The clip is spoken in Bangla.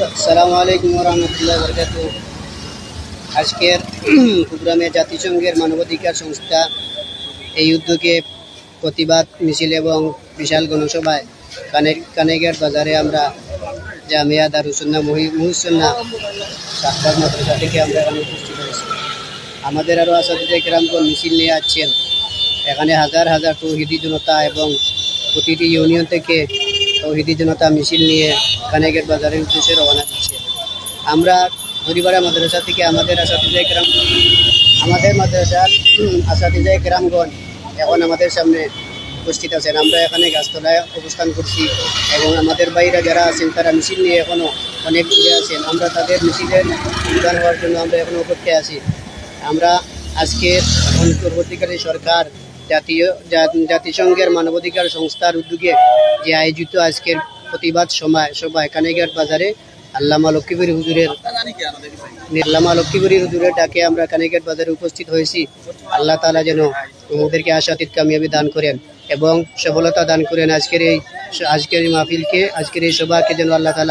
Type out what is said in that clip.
সালামু আলাইকুম রহমতুল্লাহ বরকাত আজকের প্রোগ্রামে জাতিসংঘের মানবাধিকার সংস্থা এই উদ্যোগে প্রতিবাদ, মিছিল এবং বিশাল গণসভায় কানে কানেঘাট বাজারে আমরা জামিয়া দারুসন্না মহিসন্না সাতবাগ মাদ্রাসা থেকে আমরা এখানে উপস্থিত হয়েছি। আমাদের আরও আসাদিজা গ্রামগণ মিছিল নিয়ে আসছেন। এখানে হাজার হাজার তৌহিদি জনতা এবং প্রতিটি ইউনিয়ন থেকে তৌহিদি জনতা মিছিল নিয়ে কানেগেট বাজারের উদ্দেশ্যে রওনা দিচ্ছে। আমরা পরিবারা মাদ্রাসা থেকে আমাদের আসাদিজা গ্রাম আমাদের মাদ্রাসার আসাদিজা গ্রামগণ এখন আমাদের সামনে উপস্থিত আছেন। আমরা এখানে গাছতলায় অবস্থান করছি এবং আমাদের বাইরে যারা আছেন, তারা মিছিল নিয়ে এখনও অনেক দূরে আছেন। আমরা তাদের মিছিলের যোগদান হওয়ার জন্য আমরা এখনও অপেক্ষায় আছি। আমরা আজকের পরবর্তীকালে সরকার জাতীয় জাতিসংঘের মানবাধিকার সংস্থার উদ্যোগে যে আয়োজিত আজকের প্রতিবাদ সময় সভায় কানেঘাট বাজারে, আল্লামা লক্ষ্মীপুরী হুজুরের নির্লামা লক্ষ্মীপুরী হুজুরের ডাকে আমরা কানেঘাট বাজারে উপস্থিত হয়েছি। আল্লাহ তালা যেন আমাদেরকে আশাতীত কামিয়াবি দান করেন এবং সফলতা দান করেন আজকের এই আজকের এই মাহফিলকে, আজকের এই সভাকে যেন আল্লাহ তালা